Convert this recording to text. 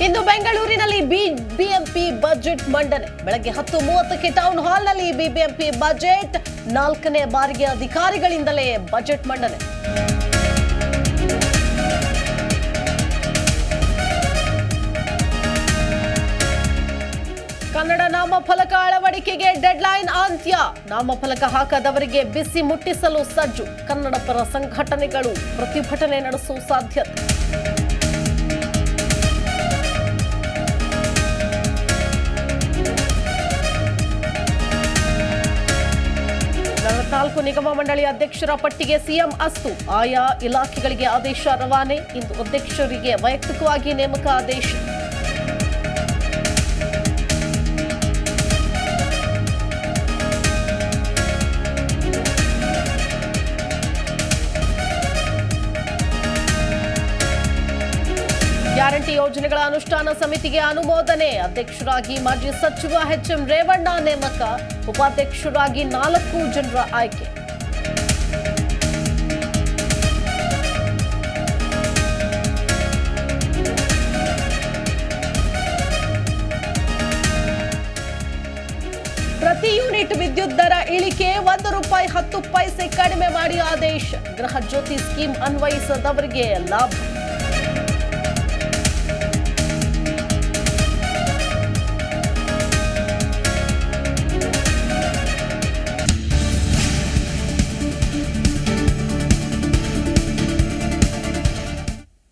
ಇಂದು ಬೆಂಗಳೂರಿನಲ್ಲಿ BBMP budget ಮಂಡನೆ. ಬೆಳಗ್ಗೆ ಹತ್ತು ಮೂವತ್ತಕ್ಕೆ ಟೌನ್ ಹಾಲ್ನಲ್ಲಿ ಬಿಬಿಎಂಪಿ ಬಜೆಟ್. ನಾಲ್ಕನೇ ಬಾರಿಗೆ ಅಧಿಕಾರಿಗಳಿಂದಲೇ ಬಜೆಟ್ ಮಂಡನೆ. ಕನ್ನಡ ನಾಮಫಲಕ ಅಳವಡಿಕೆಗೆ ಡೆಡ್ಲೈನ್ ಅಂತ್ಯ. ನಾಮಫಲಕ ಹಾಕದವರಿಗೆ ಬಿಸಿ ಮುಟ್ಟಿಸಲು ಸಜ್ಜು. ಕನ್ನಡ ಪರ ಸಂಘಟನೆಗಳು ಪ್ರತಿಭಟನೆ ನಡೆಸುವ ಸಾಧ್ಯತೆ. ನಲವತ್ನಾಲ್ಕು ನಿಗಮ ಮಂಡಳಿ ಅಧ್ಯಕ್ಷರ ಪಟ್ಟಿಗೆ ಸಿಎಂ ಅಸ್ತು. ಆಯಾ ಇಲಾಖೆಗಳಿಗೆ ಆದೇಶ ರವಾನೆ. ಇಂದು ಅಧ್ಯಕ್ಷರಿಗೆ ವೈಯಕ್ತಿಕವಾಗಿ ನೇಮಕ ಆದೇಶ. ಗ್ಯಾರಂಟಿ ಯೋಜನೆಗಳ ಅನುಷ್ಠಾನ ಸಮಿತಿಗೆ ಅನುಮೋದನೆ ಅಧ್ಯಕ್ಷರಾಗಿ ಮಾಜಿ ಸಚಿವ ಎಚ್ಎಂ ರೇವಣ್ಣ ನೇಮಕ ಉಪಾಧ್ಯಕ್ಷರಾಗಿ ನಾಲ್ಕು ಜನರ ಆಯ್ಕೆ ಪ್ರತಿ ಯೂನಿಟ್ ವಿದ್ಯುತ್ ದರ ಇಳಿಕೆ ಒಂದು ರೂಪಾಯಿ ಹತ್ತು ಪೈಸೆ ಕಡಿಮೆ ಮಾಡಿ ಆದೇಶ ಗೃಹ ಜ್ಯೋತಿ ಸ್ಕೀಮ್ ಅನ್ವಯಿಸದವರಿಗೆ ಲಾಭ